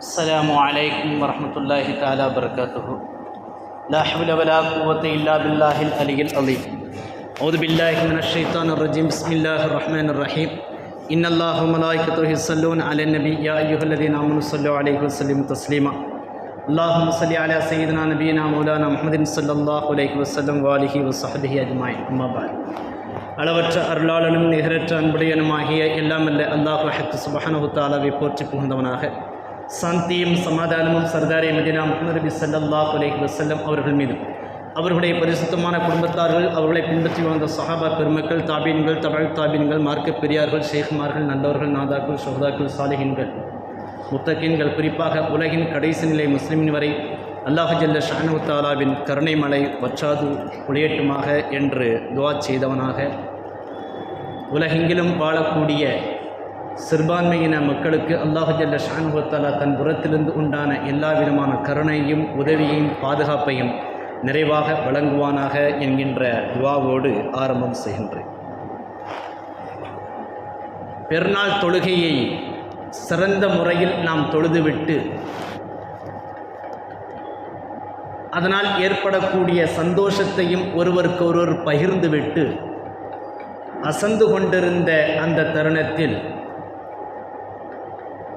السلام عليكم ورحمة الله تعالى وبركاته. لا حول ولا قوة إلا بالله العلي العظيم. أعوذ بالله من الشيطان الرجيم. بسم الله الرحمن الرحيم. إن الله وملائكته يصلون على النبي. يا أيها الذين آمنوا صلوا عليه وسلموا تسليما. اللهم صل على سيدنا نبينا مولانا محمد صلى الله عليه وسلم وآله وصحبه أجمعين. أما بعد. அளவற்ற அருளாளனும் நிகரற்ற அன்புடையனுமாகிய எல்லாமல்ல அல்லாஹ் ஹக்கு சுபஹனஹு தாலாவை போற்றி புகுந்தவனாக சாந்தியும் சமாதானமும் சர்தாரே மதினா முகமது நபி ஸல்லல்லாஹு அலைஹி வஸல்லம் அவர்கள் மீதும் அவர்களுடைய பரிசுத்தமான குடும்பத்தார்கள் அவர்களை பின்பற்றி வந்த சஹாபா பெருமக்கள் தாபீன்கள் தமிழ் தாபீன்கள் மார்க்க பெரியார்கள் ஷேக்மார்கள் நல்லவர்கள் நாதாக்கள் ஷோதாக்கள் சாலிஹின்கள். முத்தகின்கள் குறிப்பாக உலகின் கடைசி நிலை முஸ்லிமின் வரை அல்லாஹ் ஜல்ல ஷானு தாலாவின் கருணை மலை வச்சாது ஒளியட்டுமாக என்று துவா செய்தவனாக. உலகெங்கிலும் வாழக்கூடிய சிறுபான்மையின மக்களுக்கு அல்லாஹல்ல ஜல்ல தன் புறத்திலிருந்து உண்டான எல்லா விதமான கருணையும் உதவியையும் பாதுகாப்பையும் நிறைவாக வழங்குவானாக என்கின்ற துவாவோடு ஆரம்பம் செய்கின்றேன். பெருநாள் தொழுகையை சிறந்த முறையில் நாம் தொழுதுவிட்டு அதனால் ஏற்படக்கூடிய சந்தோஷத்தையும் ஒருவருக்கொருவர் பகிர்ந்துவிட்டு அசந்து கொண்டிருந்த அந்த தருணத்தில்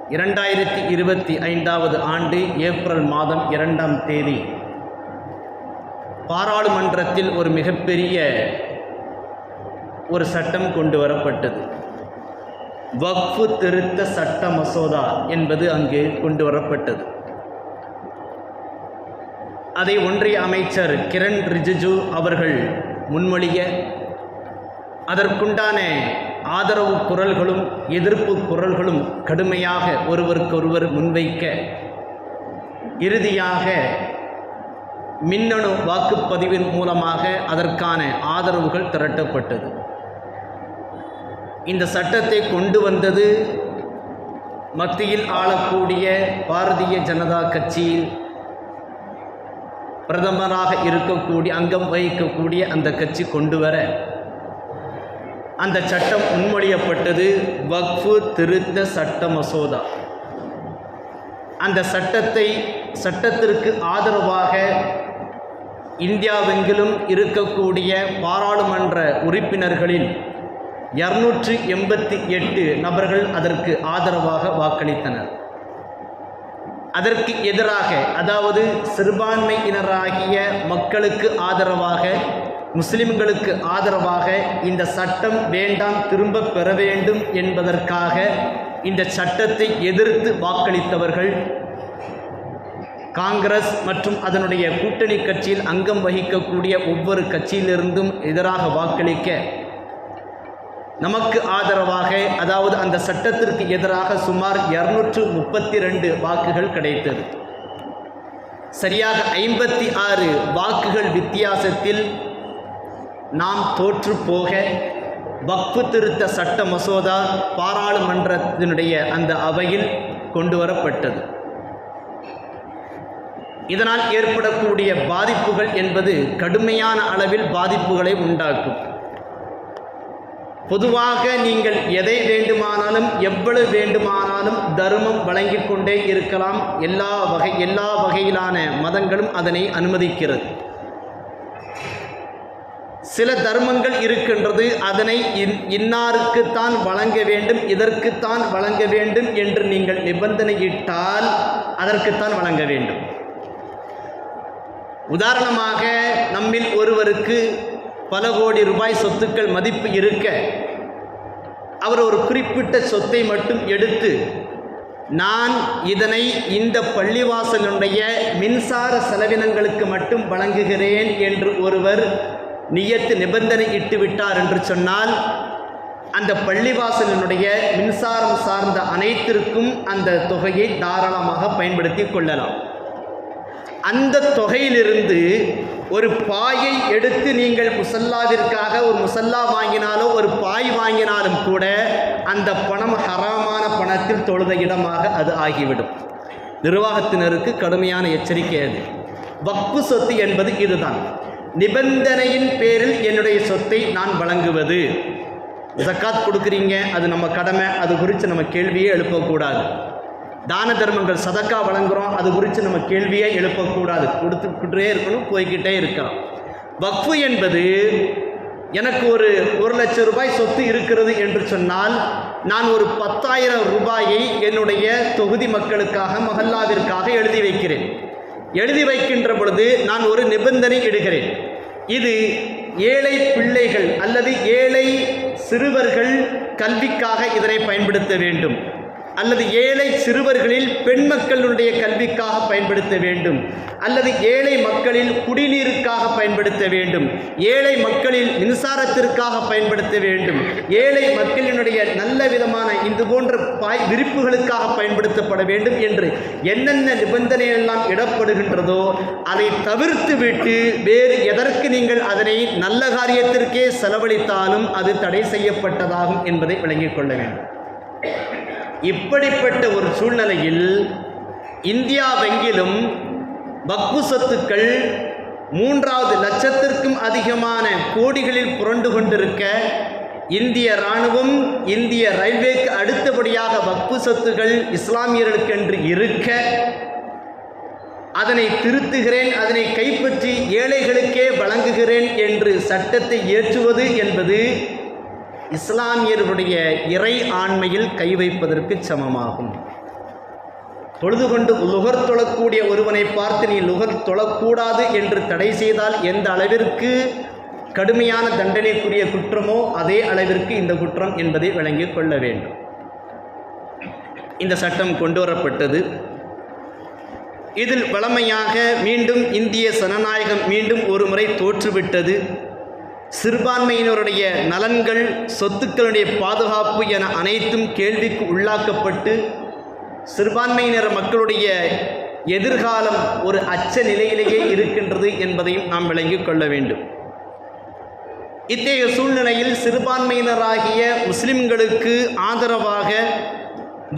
இரண்டாயிரத்தி இருபத்தி ஐந்தாவது ஆண்டு ஏப்ரல் மாதம் இரண்டாம் தேதி பாராளுமன்றத்தில் ஒரு மிகப்பெரிய ஒரு சட்டம் கொண்டு வரப்பட்டது. வக்ஃபு திருத்த சட்ட மசோதா என்பது அங்கு கொண்டு வரப்பட்டது. அதை ஒன்றிய அமைச்சர் கிரண் ரிஜிஜு அவர்கள் முன்மொழிய அதற்குண்டான ஆதரவு குரல்களும் எதிர்ப்பு குரல்களும் கடுமையாக ஒருவருக்கொருவர் முன்வைக்க இறுதியாக மின்னணு வாக்குப்பதிவின் மூலமாக அதற்கான ஆதரவுகள் திரட்டப்பட்டது. இந்த சட்டத்தை கொண்டு வந்தது மத்தியில் ஆளக்கூடிய பாரதிய ஜனதா கட்சியில் பிரதமராக இருக்கக்கூடிய அங்கம் வகிக்கக்கூடிய அந்த கட்சி கொண்டு வர அந்த சட்டம் முன்மொழியப்பட்டது வக்ஃபு திருத்த சட்ட மசோதா. அந்த சட்டத்தை சட்டத்திற்கு ஆதரவாக இந்தியாவெங்கிலும் இருக்கக்கூடிய பாராளுமன்ற உறுப்பினர்களில் இரநூற்றி எண்பத்தி எட்டு நபர்கள் அதற்கு ஆதரவாக வாக்களித்தனர். அதற்கு எதிராக அதாவது சிறுபான்மையினராகிய மக்களுக்கு ஆதரவாக முஸ்லிம்களுக்கு ஆதரவாக இந்த சட்டம் வேண்டாம் திரும்ப பெற வேண்டும் என்பதற்காக இந்த சட்டத்தை எதிர்த்து வாக்களித்தவர்கள் காங்கிரஸ் மற்றும் அதனுடைய கூட்டணி கட்சியில் அங்கம் வகிக்கக்கூடிய ஒவ்வொரு கட்சியிலிருந்தும் எதிராக வாக்களிக்க நமக்கு ஆதரவாக அதாவது அந்த சட்டத்திற்கு எதிராக சுமார் இரநூற்று முப்பத்தி ரெண்டு வாக்குகள் கிடைத்தது. சரியாக ஐம்பத்தி ஆறு வாக்குகள் வித்தியாசத்தில் நாம் தோற்று போக வக்ஃபு திருத்த சட்ட மசோதா பாராளுமன்றத்தினுடைய அந்த அவையில் கொண்டு வரப்பட்டது இதனால் ஏற்படக்கூடிய பாதிப்புகள் என்பது கடுமையான அளவில் பாதிப்புகளை உண்டாக்கும். பொதுவாக நீங்கள் எதை வேண்டுமானாலும் எவ்வளவு வேண்டுமானாலும் தர்மம் வழங்கிக் கொண்டே இருக்கலாம். எல்லா வகை எல்லா வகையிலான மதங்களும் அதனை அனுமதிக்கிறது. சில தர்மங்கள் இருக்கின்றது. அதனை இன் இன்னாருக்குத்தான் வழங்க வேண்டும் இதற்குத்தான் வழங்க வேண்டும் என்று நீங்கள் நிபந்தனையிட்டால் அதற்குத்தான் வழங்க வேண்டும். உதாரணமாக நம்மில் ஒருவருக்கு பல கோடி ரூபாய் சொத்துக்கள் மதிப்பு இருக்க அவர் ஒரு குறிப்பிட்ட சொத்தை மட்டும் எடுத்து நான் இதனை இந்த பள்ளிவாசலுடைய மின்சார செலவினங்களுக்கு மட்டும் வழங்குகிறேன் என்று ஒருவர் நியத்து நிபந்தனை இட்டு விட்டார் என்று சொன்னால் அந்த பள்ளிவாசலினுடைய மின்சாரம் சார்ந்த அனைத்திற்கும் அந்த தொகையை தாராளமாக பயன்படுத்தி கொள்ளலாம். அந்த தொகையிலிருந்து ஒரு பாயை எடுத்து நீங்கள் முசல்லாவிற்காக ஒரு முசல்லா வாங்கினாலோ ஒரு பாய் வாங்கினாலும் கூட அந்த பணம் ஹராமான பணத்தில் தொழுத இடமாக அது ஆகிவிடும். நிர்வாகத்தினருக்கு கடுமையான எச்சரிக்கை அது. வக்பு சொத்து என்பது இதுதான். நிபந்தனையின் பேரில் என்னுடைய சொத்தை நான் வழங்குவது. ஜக்காத் கொடுக்குறீங்க அது நம்ம கடமை அது குறித்து நம்ம கேள்வியே எழுப்பக்கூடாது. தான தர்மங்கள் சதக்கா வழங்குகிறோம் அது குறித்து நம்ம கேள்வியே எழுப்பக்கூடாது. கொடுத்துக்கிட்டே இருக்கணும் போய்கிட்டே இருக்கணும் வக்ஃபு என்பது எனக்கு ஒரு ஒரு லட்சம் ரூபாய் சொத்து இருக்கிறது என்று சொன்னால் நான் ஒரு பத்தாயிரம் ரூபாயை என்னுடைய தொகுதி மக்களுக்காக மஹல்லாவிற்காக எழுதி வைக்கிறேன். எழுதி வைக்கின்ற பொழுது நான் ஒரு நிபந்தனை இடுகிறேன். இது ஏழை பிள்ளைகள் அல்லது ஏழை சிறுவர்கள் கல்விக்காக இதனை பயன்படுத்த வேண்டும். அல்லது ஏழை சிறுவர்களில் பெண் மக்களுடைய கல்விக்காக பயன்படுத்த வேண்டும். அல்லது ஏழை மக்களில் குடிநீருக்காக பயன்படுத்த வேண்டும். ஏழை மக்களில் மின்சாரத்திற்காக பயன்படுத்த வேண்டும். ஏழை மக்களினுடைய நல்ல விதமான இது போன்ற பாய் விரிப்புகளுக்காக பயன்படுத்தப்பட வேண்டும் என்று என்னென்ன நிபந்தனையெல்லாம் இடப்படுகின்றதோ அதை தவிர்த்து விட்டு வேறு எதற்கு நீங்கள் அதனை நல்ல காரியத்திற்கே செலவழித்தாலும் அது தடை செய்யப்பட்டதாகும் என்பதை விளங்கிக் கொள்ள வேண்டும். இப்படிப்பட்ட ஒரு சூழ்நிலையில் இந்தியாவெங்கிலும் வக்பு சொத்துக்கள் மூன்றாவது லட்சத்திற்கும் அதிகமான கோடிகளில் புரண்டு கொண்டிருக்க இந்திய இராணுவம் இந்திய ரயில்வேக்கு அடுத்தபடியாக வக்பு சொத்துகள் இஸ்லாமியர்களுக்கென்று இருக்க அதனை திருத்துகிறேன் அதனை கைப்பற்றி ஏழைகளுக்கே வழங்குகிறேன் என்று சட்டத்தை ஏற்றுவது என்பது இஸ்லாமியர்களுடைய இறை ஆண்மையில் கை வைப்பதற்கு சமமாகும். தொழுது கொண்டு லுகர் தொழக்கூடிய ஒருவனை பார்த்து நீ லுகர் தொழக்கூடாது என்று தடை செய்தால் எந்த அளவிற்கு கடுமையான தண்டனைக்குரிய குற்றமோ அதே அளவிற்கு இந்த குற்றம் என்பதை விளங்கிக் கொள்ள வேண்டும். இந்த சட்டம் கொண்டு வரப்பட்டது. இதில் வளமையாக மீண்டும் இந்திய சனநாயகம் மீண்டும் ஒரு முறை தோற்றுவிட்டது. சிறுபான்மையினருடைய நலன்கள் சொத்துக்களுடைய பாதுகாப்பு என அனைத்தும் கேள்விக்கு உள்ளாக்கப்பட்டு சிறுபான்மையினர் மக்களுடைய எதிர்காலம் ஒரு அச்ச நிலையிலேயே இருக்கின்றது என்பதையும் நாம் விளங்கிக் கொள்ள வேண்டும். இத்தகைய சூழ்நிலையில் சிறுபான்மையினராகிய முஸ்லிம்களுக்கு ஆதரவாக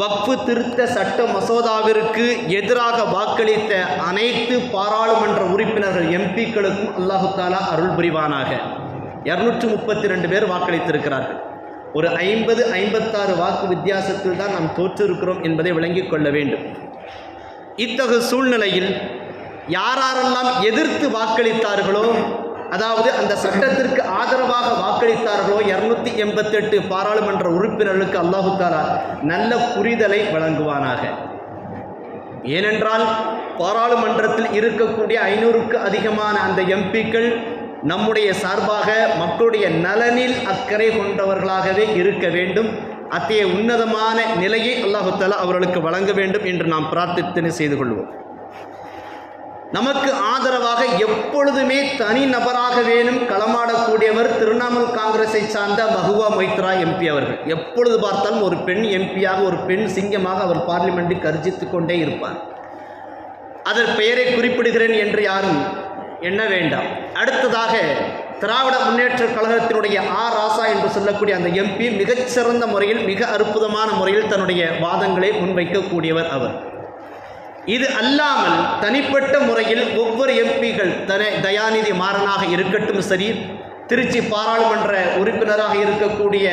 வக்ஃபு திருத்த சட்ட மசோதாவிற்கு எதிராக வாக்களித்த அனைத்து பாராளுமன்ற உறுப்பினர்கள் எம்பிக்களுக்கும் அல்லாஹு தாலா அருள் புரிவானாக. இரநூற்றி முப்பத்தி ரெண்டு பேர் வாக்களித்திருக்கிறார்கள். ஒரு ஐம்பது ஐம்பத்தாறு வாக்கு வித்தியாசத்தில் தான் நாம் தோற்றிருக்கிறோம் என்பதை விளங்கிக் கொள்ள வேண்டும். இத்தகு சூழ்நிலையில் யாரெல்லாம் எதிர்த்து வாக்களித்தார்களோ அதாவது அந்த சட்டத்திற்கு ஆதரவாக வாக்களித்தார்களோ இரநூத்தி எண்பத்தெட்டு பாராளுமன்ற உறுப்பினர்களுக்கு அல்லாஹு தாலா நல்ல புரிதலை வழங்குவானாக. ஏனென்றால் பாராளுமன்றத்தில் இருக்கக்கூடிய ஐநூறுக்கு அதிகமான அந்த எம்பிக்கள் நம்முடைய சார்பாக மக்களுடைய நலனில் அக்கறை கொண்டவர்களாகவே இருக்க வேண்டும். அத்தகைய உன்னதமான நிலையை அல்லாஹு அவர்களுக்கு வழங்க வேண்டும் என்று நாம் பிரார்த்தித்தனை செய்து கொள்வோம். நமக்கு ஆதரவாக எப்பொழுதுமே தனி நபராக வேணும் களமாடக்கூடியவர் திருவண்ணாமலை காங்கிரஸை சார்ந்த மகுவா மொய்த்ரா எம்பி அவர்கள். எப்பொழுது பார்த்தாலும் ஒரு பெண் எம்பியாக ஒரு பெண் சிங்கமாக அவர் பார்லிமெண்ட்டில் கர்ஜித்து கொண்டே இருப்பார். அதன் பெயரை குறிப்பிடுகிறேன் என்று யாரும் எண்ண வேண்டாம். அடுத்ததாக திராவிட முன்னேற்ற கழகத்தினுடைய ஆர் ராசா என்று சொல்லக்கூடிய அந்த எம்பி மிகச்சிறந்த முறையில் மிக அற்புதமான முறையில் தன்னுடைய வாதங்களை முன்வைக்கக்கூடியவர் அவர். இது அல்லாமல் தனிப்பட்ட முறையில் ஒவ்வொரு எம்பிகள் தன தயாநிதி மாறனாக இருக்கட்டும் சரி திருச்சி பாராளுமன்ற உறுப்பினராக இருக்கக்கூடிய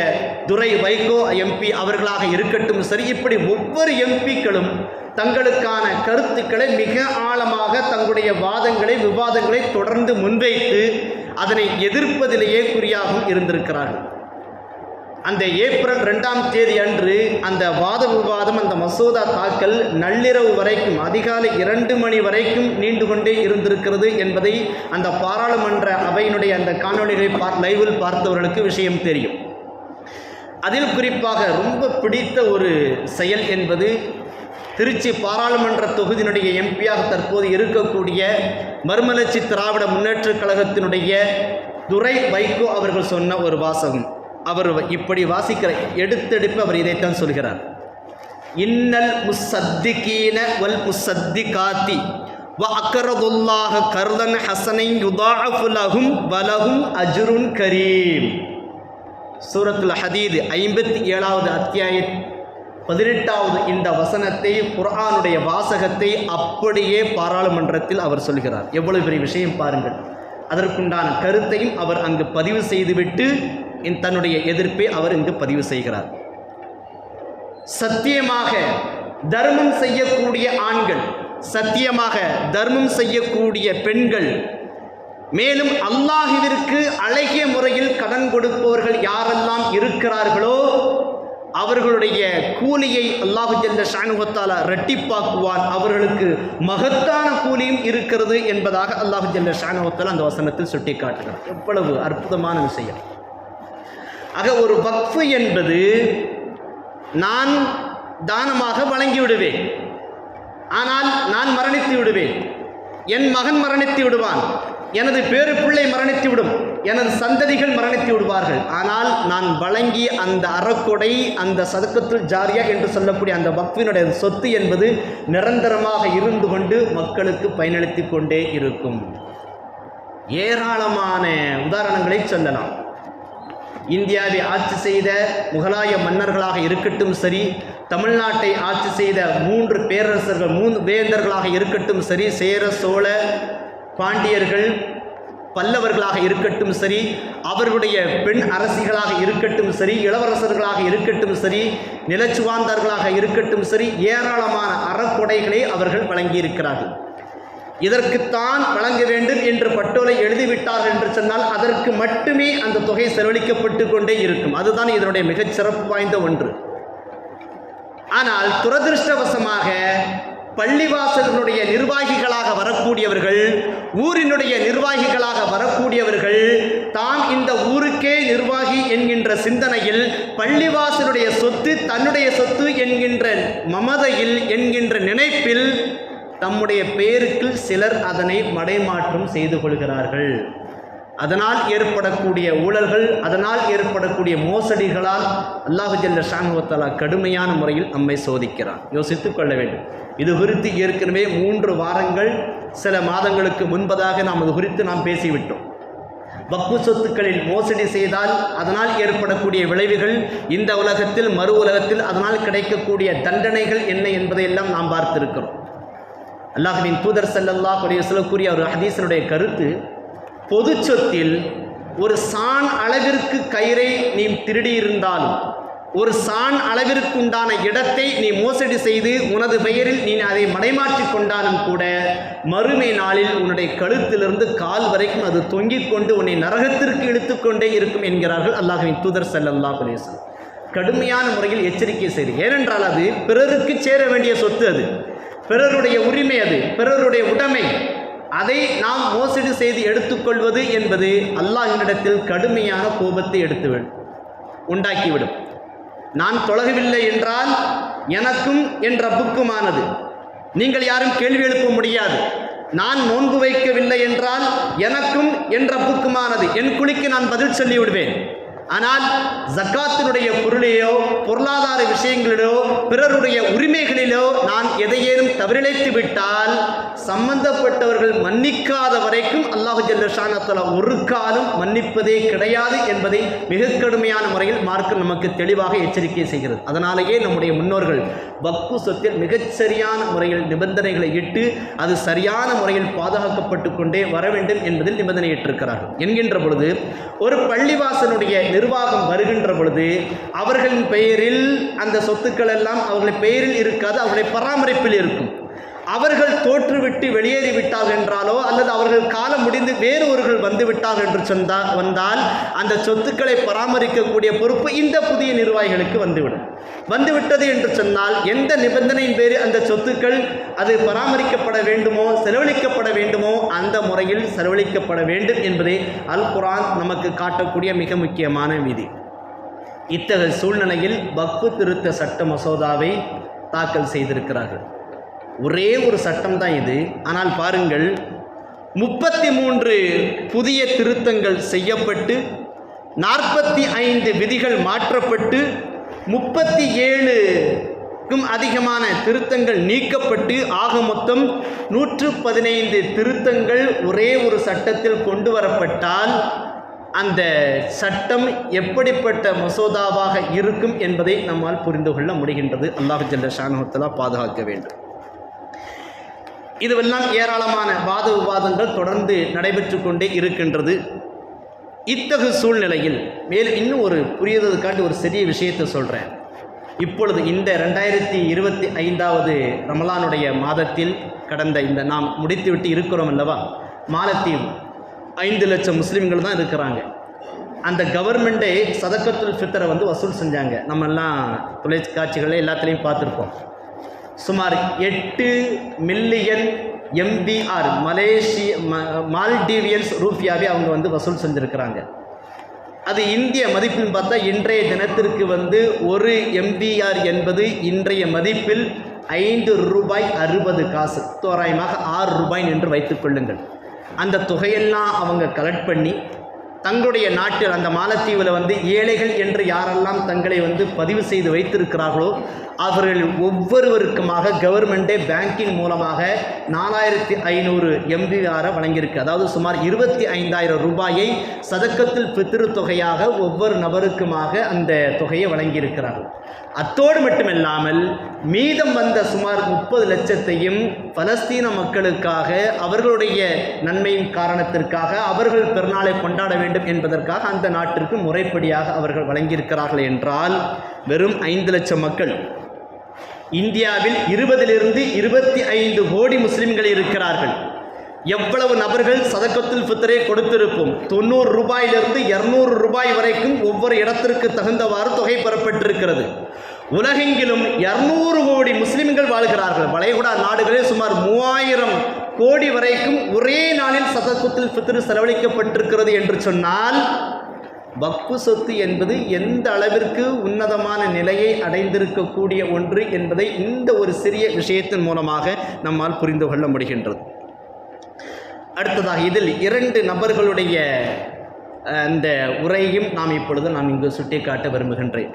துரை வைகோ எம்பி அவர்களாக இருக்கட்டும் சரி இப்படி ஒவ்வொரு எம்பிக்களும் தங்களுக்கான கருத்துக்களை மிக ஆழமாக தங்களுடைய வாதங்களை விவாதங்களை தொடர்ந்து முன்வைத்து அதனை எதிர்ப்பதிலேயே குறியாகவும் இருந்திருக்கிறார்கள். அந்த ஏப்ரல் ரெண்டாம் தேதி அன்று அந்த வாத விவாதம் அந்த மசோதா தாக்கல் நள்ளிரவு வரைக்கும் அதிகாலை இரண்டு மணி வரைக்கும் நீண்டு கொண்டே இருந்திருக்கிறது என்பதை அந்த பாராளுமன்ற அவையினுடைய அந்த காணொளிகளை பார் லைவில் பார்த்தவர்களுக்கு விஷயம் தெரியும். அதில் குறிப்பாக ரொம்ப பிடித்த ஒரு செயல் என்பது திருச்சி பாராளுமன்ற தொகுதியினுடைய எம்பியாக தற்போது இருக்கக்கூடிய மறுமலர்ச்சி திராவிட முன்னேற்றக் கழகத்தினுடைய துரை வைகோ அவர்கள் சொன்ன ஒரு வாசகம். அவர் இப்படி வாசிக்கிற எடுத்தெடுப்பு அவர் இதைத்தான் சொல்கிறார். இன்னல் முசத்திகீன வல் முசத்திகாத்தி வ அக்கரதுல்லாஹ கர்தன் ஹசனை யுதாஃபுலகும் வலகும் அஜுருன் அஜ்ருன் கரீம். சூரத்துல் ஹதீது ஐம்பத்தி ஏழாவது அத்தியாய பதினெட்டாவது இந்த வசனத்தை குர்ஆனுடைய வாசகத்தை அப்படியே பாராளுமன்றத்தில் அவர் சொல்கிறார். எவ்வளவு பெரிய விஷயம் பாருங்கள். அதற்குண்டான கருத்தையும் அவர் அங்கு பதிவு செய்துவிட்டு தன்னுடைய எதிர்ப்பை அவர் இங்கு பதிவு செய்கிறார். சத்தியமாக தர்மம் செய்யக்கூடிய ஆண்கள் சத்தியமாக தர்மம் செய்யக்கூடிய பெண்கள் மேலும் அல்லாஹுவிற்கு அழகிய முறையில் கடன் கொடுப்பவர்கள் யாரெல்லாம் இருக்கிறார்களோ அவர்களுடைய கூலியை அல்லாஹு ஜல்ல ஷானுவத்தாலா ரெட்டிப்பாக்குவான் அவர்களுக்கு மகத்தான கூலியும் இருக்கிறது என்பதாக அல்லாஹு ஜல்ல ஷானுவத்தாலா அந்த வசனத்தில் சுட்டி காட்டுகிறார் எவ்வளவு அற்புதமான விஷயம். ஆக ஒரு வக்ஃபு என்பது நான் தானமாக வழங்கி விடுவேன் ஆனால் நான் மரணித்து விடுவேன். என் மகன் மரணித்து விடுவான். எனது பேரு பிள்ளை மரணித்து விடும். எனது சந்ததிகள் மரணித்து விடுவார்கள். ஆனால் நான் வழங்கிய அந்த அறக்கொடை அந்த சதுக்கத்தில் ஜாரியா என்று சொல்லக்கூடிய அந்த வக்ஃபினுடைய சொத்து என்பது நிரந்தரமாக இருந்து கொண்டு மக்களுக்கு பயனளித்து கொண்டே இருக்கும். ஏராளமான உதாரணங்களை சொல்லலாம். இந்தியாவை ஆட்சி செய்த முகலாய மன்னர்களாக இருக்கட்டும் சரி தமிழ்நாட்டை ஆட்சி செய்த மூன்று பேரரசர்கள் மூன்று வேந்தர்களாக இருக்கட்டும் சரி சேர சோழ பாண்டியர்கள் பல்லவர்களாக இருக்கட்டும் சரி அவர்களுடைய பெண் அரசிகளாக இருக்கட்டும் சரி இளவரசர்களாக இருக்கட்டும் சரி நிலச்சுவாந்தார்களாக இருக்கட்டும் சரி ஏராளமான அறக்கொடைகளை அவர்கள் வழங்கியிருக்கிறார்கள். இதற்குத்தான் வழங்க வேண்டும் என்று பட்டோலை எழுதிவிட்டார்கள் என்று சொன்னால் அதற்கு மட்டுமே அந்த தொகை செலவழிக்கப்பட்டு கொண்டே இருக்கும். அதுதான் இதனுடைய மிகச் சிறப்பு வாய்ந்த ஒன்று. ஆனால் துரதிருஷ்டவசமாக பள்ளிவாசலினுடைய நிர்வாகிகளாக வரக்கூடியவர்கள் ஊரினுடைய நிர்வாகிகளாக வரக்கூடியவர்கள் தான் இந்த ஊருக்கே நிர்வாகி என்கின்ற சிந்தனையில் பள்ளிவாசலுடைய சொத்து தன்னுடைய சொத்து என்கின்ற மமதையில் என்கின்ற நினைப்பில் தம்முடைய பெயருக்கு சிலர் அதனை மடைமாற்றம் செய்து கொள்கிறார்கள். அதனால் ஏற்படக்கூடிய ஊழல்கள் அதனால் ஏற்படக்கூடிய மோசடிகளால் அல்லாஹு ஜல்ல ஷானுவத்தாலா கடுமையான முறையில் நம்மை சோதிக்கிறான். யோசித்துக் கொள்ள வேண்டும். இது குறித்து ஏற்கனவே மூன்று வாரங்கள் சில மாதங்களுக்கு முன்பதாக நாம் இது குறித்து நாம் பேசிவிட்டோம். வக்கு சொத்துக்களில் மோசடி செய்தால் அதனால் ஏற்படக்கூடிய விளைவுகள் இந்த உலகத்தில் மறு உலகத்தில் அதனால் கிடைக்கக்கூடிய தண்டனைகள் என்ன என்பதையெல்லாம் நாம் பார்த்திருக்கிறோம். அல்லாஹுவின் தூதர் ஸல்லல்லாஹு கூடிய வஸல்லம் கூறிய ஒரு ஹதீசனுடைய கருத்து பொது சொத்தில் ஒரு சான் அளவிற்கு கயிறை நீ திருடியிருந்தால் ஒரு சான் அளவிற்கு உண்டான இடத்தை நீ மோசடி செய்து உனது பெயரில் நீ அதை மடைமாற்றி கொண்டாலும் கூட மறுமை நாளில் உன்னுடைய கழுத்திலிருந்து கால் வரைக்கும் அது தொங்கிக் கொண்டு உன்னை நரகத்திற்கு இழுத்துக்கொண்டே இருக்கும் என்கிறார்கள் அல்லாஹின் தூதர் செல்லல்லா அலைஹி கடுமையான முறையில் எச்சரிக்கை செய்து ஏனென்றால் அது பிறருக்கு சேர வேண்டிய சொத்து அது. பிறருடைய உரிமை அது பிறருடைய உடைமை. அதை நாம் மோசடி செய்து எடுத்துக்கொள்வது என்பது அல்லாஹினிடத்தில் கடுமையான கோபத்தை எடுத்துவிடும் உண்டாக்கிவிடும். நான் தொழகவில்லை என்றால் எனக்கும் என் ரப்புக்குமானது. நீங்கள் யாரும் கேள்வி எழுப்ப முடியாது. நான் நோன்பு வைக்கவில்லை என்றால் எனக்கும் என் ரப்புக்குமானது. என் குழிக்கு நான் பதில் சொல்லிவிடுவேன். ஆனால் ஜக்காத்தினுடைய பொருளையோ பொருளாதார விஷயங்களிலோ பிறருடைய உரிமைகளிலோ நான் எதையேனும் தவறிழைத்து விட்டால் சம்பந்தப்பட்டவர்கள் மன்னிக்காத வரைக்கும் அல்லாஹு ஜல்லஷானத்தில் ஒரு காலம் மன்னிப்பதே கிடையாது என்பதை மிக கடுமையான முறையில் மார்க்கம் நமக்கு தெளிவாக எச்சரிக்கை செய்கிறது. அதனாலேயே நம்முடைய முன்னோர்கள் வக்பு சொத்தில் மிகச்சரியான முறையில் நிபந்தனைகளை இட்டு அது சரியான முறையில் பாதுகாக்கப்பட்டு கொண்டே வர வேண்டும் என்பதில் நிபந்தனையிட்டிருக்கிறார்கள். என்கின்ற பொழுது ஒரு பள்ளிவாசனுடைய நிர்வாகம் வருகின்ற பொழுது அவர்களின் பெயரில் அந்த சொத்துக்கள் எல்லாம் அவர்களின் பெயரில் இருக்காது அவருடைய பராமரிப்பில் இருக்கும். அவர்கள் தோற்றுவிட்டு வெளியேறி என்றாலோ அல்லது அவர்கள் காலம் முடிந்து வேறு ஒருவர்கள் வந்து என்று சொந்தா வந்தால் அந்த சொத்துக்களை பராமரிக்கக்கூடிய பொறுப்பு இந்த புதிய நிர்வாகிகளுக்கு வந்துவிடும். வந்துவிட்டது என்று சொன்னால் எந்த நிபந்தனையின் பேர் அந்த சொத்துக்கள் அது பராமரிக்கப்பட வேண்டுமோ செலவழிக்கப்பட வேண்டுமோ அந்த முறையில் செலவழிக்கப்பட வேண்டும் என்பதை அல் குரான் நமக்கு காட்டக்கூடிய மிக முக்கியமான விதி. இத்தகைய சூழ்நிலையில் வக்ஃபு திருத்த சட்ட மசோதாவை தாக்கல் செய்திருக்கிறார்கள். ஒரே ஒரு சட்டம் தான் இது. ஆனால் பாருங்கள் முப்பத்தி மூன்று புதிய திருத்தங்கள் செய்யப்பட்டு நாற்பத்தி ஐந்து விதிகள் மாற்றப்பட்டு முப்பத்தி ஏழுக்கும் அதிகமான திருத்தங்கள் நீக்கப்பட்டு ஆக மொத்தம் நூற்று பதினைந்து திருத்தங்கள் ஒரே ஒரு சட்டத்தில் கொண்டு வரப்பட்டால் அந்த சட்டம் எப்படிப்பட்ட மசோதாவாக இருக்கும் என்பதை நம்மால் புரிந்து கொள்ள முடிகின்றது. அல்லாஹ் ஜல்ல ஷானுத்தலா பாதுகாக்க வேண்டும். இதுவெல்லாம் ஏராளமான வாத விவாதங்கள் தொடர்ந்து நடைபெற்று கொண்டே இருக்கின்றது. இத்தகு சூழ்நிலையில் மேலும் இன்னும் ஒரு புரியுறதுக்காண்டி ஒரு சிறிய விஷயத்தை சொல்கிறேன் இப்பொழுது இந்த ரெண்டாயிரத்தி இருபத்தி ஐந்தாவது ரமலானுடைய மாதத்தில் கடந்த இந்த நாம் முடித்துவிட்டு இருக்கிறோம் அல்லவா? மாலத்தீவு ஐந்து லட்சம் முஸ்லீம்கள் தான் இருக்கிறாங்க. அந்த கவர்மெண்ட்டே சதக்கத்துல் ஃபித்தரை வந்து வசூல் செஞ்சாங்க. நம்ம எல்லாம் தொலைக்காட்சிகளில் எல்லாத்துலேயும் பார்த்துருப்போம். சுமார் எட்டு மில்லியன் எம்பிஆர் மலேசிய ம- மால்டீவியன்ஸ் ரூபியாவே அவங்க வந்து வசூல் செஞ்சுருக்கிறாங்க. அது இந்திய மதிப்பில் பார்த்தா இன்றைய தினத்திற்கு வந்து ஒரு எம்பிஆர் என்பது இன்றைய மதிப்பில் ஐந்து ரூபாய் அறுபது காசு. தோராயமாக ஆறு ரூபாய் என்று வைத்துக்கொள்ளுங்கள் அந்த தொகையெல்லாம் அவங்க கலெக்ட் பண்ணி தங்களுடைய நாட்டில் அந்த மாலத்தீவில் வந்து ஏழைகள் என்று யாரெல்லாம் தங்களை வந்து பதிவு செய்து வைத்திருக்கிறார்களோ அவர்கள் ஒவ்வொருவருக்குமாக கவர்மெண்ட்டே பேங்கின் மூலமாக நாலாயிரத்தி ஐநூறு எம்பிஆரை வழங்கியிருக்கு. அதாவது சுமார் இருபத்தி ஐந்தாயிரம் ரூபாயை சதக்கத்தில் பித்திரு தொகையாக ஒவ்வொரு நபருக்குமாக அந்த தொகையை வழங்கியிருக்கிறார்கள். அத்தோடு மட்டுமில்லாமல் மீதம் வந்த சுமார் முப்பது லட்சத்தையும் பலஸ்தீன மக்களுக்காக அவர்களுடைய நன்மையின் காரணத்திற்காக அவர்கள் பெருநாளை கொண்டாட வேண்டும் என்பதற்காக அந்த நாட்டிற்கு முறைப்படியாக அவர்கள் வழங்கியிருக்கிறார்கள் என்றால் வெறும் ஐந்து லட்சம் மக்கள். இந்தியாவில் இருபதிலிருந்து இருபத்தி ஐந்து கோடி முஸ்லிம்கள் இருக்கிறார்கள். எவ்வளவு நபர்கள் சதக்கத்தில் ஃபித்தரே கொடுத்திருப்போம்? தொண்ணூறு ரூபாயிலிருந்து இரநூறு ரூபாய் வரைக்கும் ஒவ்வொரு இடத்திற்கு தகுந்தவாறு தொகை பெறப்பட்டிருக்கிறது. உலகெங்கிலும் இரநூறு கோடி முஸ்லிம்கள் வாழ்கிறார்கள். வளைகுடா நாடுகளில் சுமார் மூவாயிரம் கோடி வரைக்கும் ஒரே நாளில் சதக்குத்தில் ஃபித்ரு செலவழிக்கப்பட்டிருக்கிறது என்று சொன்னால் வக்பு சொத்து என்பது எந்த அளவிற்கு உன்னதமான நிலையை அடைந்திருக்கக்கூடிய ஒன்று என்பதை இந்த ஒரு சிறிய விஷயத்தின் மூலமாக நம்மால் புரிந்து கொள்ள முடிகின்றது. அடுத்ததாக இதில் இரண்டு நபர்களுடைய அந்த உரையும் நாம் இப்பொழுது நாம் இங்கு சுட்டிக்காட்ட விரும்புகின்றேன்.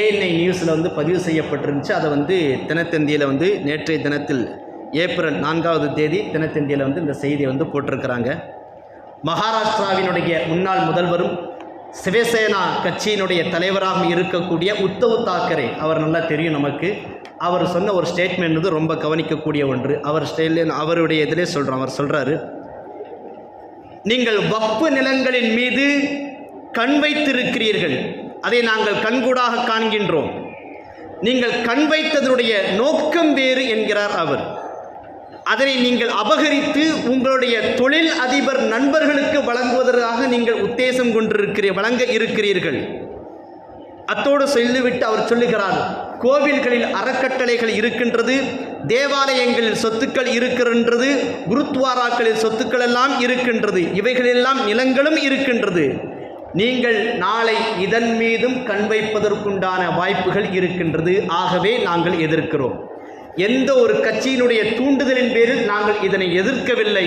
ஏஎன்ஐ நியூஸில் வந்து பதிவு செய்யப்பட்டிருந்துச்சு. அதை வந்து தினத்தந்தியில் வந்து நேற்றைய தினத்தில் ஏப்ரல் நான்காவது தேதி தினத்தந்தியில் வந்து இந்த செய்தியை வந்து போட்டிருக்கிறாங்க. மகாராஷ்டிராவினுடைய முன்னாள் முதல்வரும் சிவசேனா கட்சியினுடைய தலைவராக இருக்கக்கூடிய உத்தவ் தாக்கரே அவர் நல்லா தெரியும் நமக்கு. அவர் சொன்ன ஒரு ஸ்டேட்மெண்ட் வந்து ரொம்ப கவனிக்கக்கூடிய ஒன்று. அவர் ஸ்டைலில் அவருடைய இதிலே சொல்கிறோம் அவர் சொல்கிறாரு நீங்கள் வப்பு நிலங்களின் மீது கண் வைத்திருக்கிறீர்கள். அதை நாங்கள் கண்கூடாக காண்கின்றோம். நீங்கள் கண் வைத்ததனுடைய நோக்கம் வேறு என்கிறார் அவர். அதனை நீங்கள் அபகரித்து உங்களுடைய தொழில் அதிபர் நண்பர்களுக்கு வழங்குவதற்காக நீங்கள் உத்தேசம் கொண்டிருக்கிறீ வழங்க இருக்கிறீர்கள். அத்தோடு சொல்லிவிட்டு அவர் சொல்லுகிறார் கோவில்களில் அறக்கட்டளைகள் இருக்கின்றது தேவாலயங்களில் சொத்துக்கள் இருக்கின்றது குருத்வாராக்களில் சொத்துக்கள் எல்லாம் இருக்கின்றது இவைகளெல்லாம் நிலங்களும் இருக்கின்றது. நீங்கள் நாளை இதன் மீதும் கண் வைப்பதற்குண்டான வாய்ப்புகள் இருக்கின்றது. ஆகவே நாங்கள் எதிர்க்கிறோம். எந்த ஒரு கட்சியினுடைய தூண்டுதலின் பேரில் நாங்கள் இதனை எதிர்க்கவில்லை.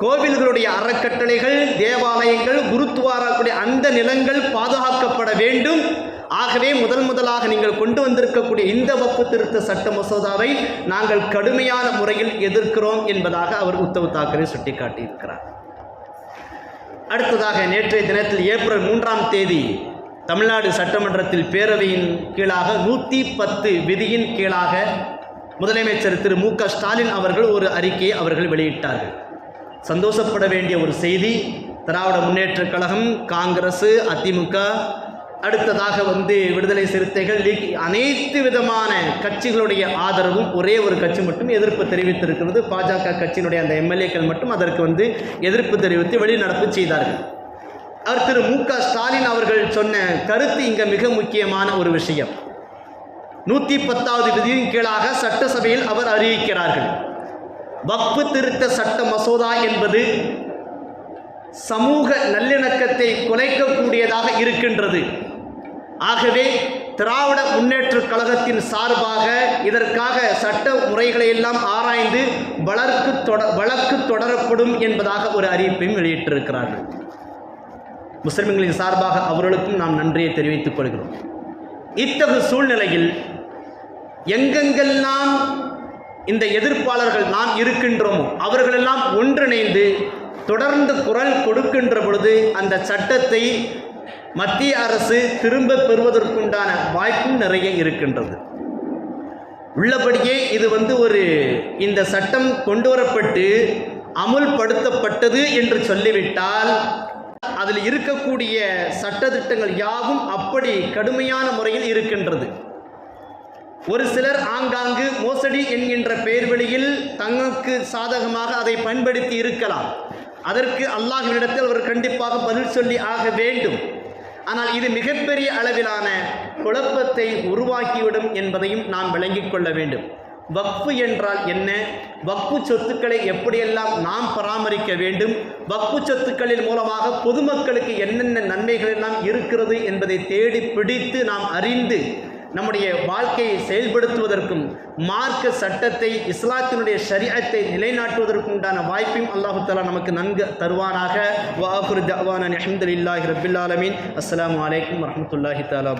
கோவில்களுடைய அறக்கட்டளைகள் தேவாலயங்கள் குருத்வாராக்களுடைய அந்த நிலங்கள் பாதுகாக்கப்பட வேண்டும். ஆகவே முதல் முதலாக நீங்கள் கொண்டு வந்திருக்கக்கூடிய இந்த வப்பு திருத்த சட்ட மசோதாவை நாங்கள் கடுமையான முறையில் எதிர்க்கிறோம் என்பதாக அவர் உத்தவ் தாக்கரே சுட்டிக்காட்டியிருக்கிறார். அடுத்ததாக நேற்றைய தினத்தில் ஏப்ரல் மூன்றாம் தேதி தமிழ்நாடு சட்டமன்றத்தில் பேரவையின் கீழாக நூற்றி பத்து விதியின் கீழாக முதலமைச்சர் திரு மு க ஸ்டாலின் அவர்கள் ஒரு அறிக்கையை அவர்கள் வெளியிட்டார்கள். சந்தோஷப்பட வேண்டிய ஒரு செய்தி திராவிட முன்னேற்றக் கழகம் காங்கிரஸ் அதிமுக அடுத்ததாக வந்து விடுதலை சிறுத்தைகள் லீக் அனைத்து விதமான கட்சிகளுடைய ஆதரவும் ஒரே ஒரு கட்சி மட்டும் எதிர்ப்பு தெரிவித்திருக்கிறது. பாஜக கட்சியினுடைய அந்த எம்எல்ஏக்கள் மட்டும் அதற்கு வந்து எதிர்ப்பு தெரிவித்து வெளிநடப்பு செய்தார்கள். அவர் திரு மு க ஸ்டாலின் அவர்கள் சொன்ன கருத்து இங்கே மிக முக்கியமான ஒரு விஷயம். நூற்றி பத்தாவது விதியின் கீழாக சட்டசபையில் அவர் அறிவிக்கிறார்கள். வக்பு திருத்த சட்ட மசோதா என்பது சமூக நல்லிணக்கத்தை குலைக்கக்கூடியதாக இருக்கின்றது. ஆகவே திராவிட முன்னேற்றக் கழகத்தின் சார்பாக இதற்காக சட்ட முறைகளை எல்லாம் ஆராய்ந்து வழக்கு தொட வழக்கு தொடரப்படும் என்பதாக ஒரு அறிவிப்பையும் வெளியிட்டிருக்கிறார்கள். முஸ்லிம்களின் சார்பாக அவர்களுக்கும் நாம் நன்றியை தெரிவித்துக் கொள்கிறோம். இத்தகு சூழ்நிலையில் எங்கெங்கெல்லாம் இந்த எதிர்ப்பாளர்கள் நாம் இருக்கின்றோமோ அவர்களெல்லாம் ஒன்றிணைந்து தொடர்ந்து குரல் கொடுக்கின்ற பொழுது அந்த சட்டத்தை மத்திய அரசு திரும்ப பெறுவதற்குண்டான வாய்ப்பும் நிறைய இருக்கின்றது. உள்ளபடியே இது வந்து ஒரு இந்த சட்டம் கொண்டு வரப்பட்டு அமுல்படுத்தப்பட்டது என்று சொல்லிவிட்டால் அதில் இருக்கக்கூடிய சட்டத்திட்டங்கள் யாவும் அப்படி கடுமையான முறையில் இருக்கின்றது. ஒரு சிலர் ஆங்காங்கு மோசடி என்கின்ற பெயர்வெளியில் தங்களுக்கு சாதகமாக அதை பயன்படுத்தி இருக்கலாம். அதற்கு அல்லாஹ்விடத்தில் அவர் கண்டிப்பாக பதில் சொல்லி ஆக வேண்டும். ஆனால் இது மிகப்பெரிய அளவிலான குழப்பத்தை உருவாக்கிவிடும் என்பதையும் நாம் விளங்கிக் கொள்ள வேண்டும். வக்ஃபு என்றால் என்ன? வக்ஃபு சொத்துக்களை எப்படியெல்லாம் நாம் பராமரிக்க வேண்டும்? வக்ஃபு சொத்துக்களின் மூலமாக பொதுமக்களுக்கு என்னென்ன நன்மைகள் எல்லாம் இருக்கிறது என்பதை தேடி பிடித்து நாம் அறிந்து நம்முடைய வாழ்க்கையை செயல்படுத்துவதற்கும் மார்க்க சட்டத்தை இஸ்லாத்தினுடைய ஷரியத்தை நிலைநாட்டுவதற்கு உண்டான வாய்ப்பையும் அல்லாஹு தாலா நமக்கு நன்கு தருவானாக. வாஹுர் தவான அஹமதுல்லாஹி ரபில் ஆலமீன். அஸ்ஸலாமு அலைக்கும் வரஹ்மத்துல்லாஹி தஆலா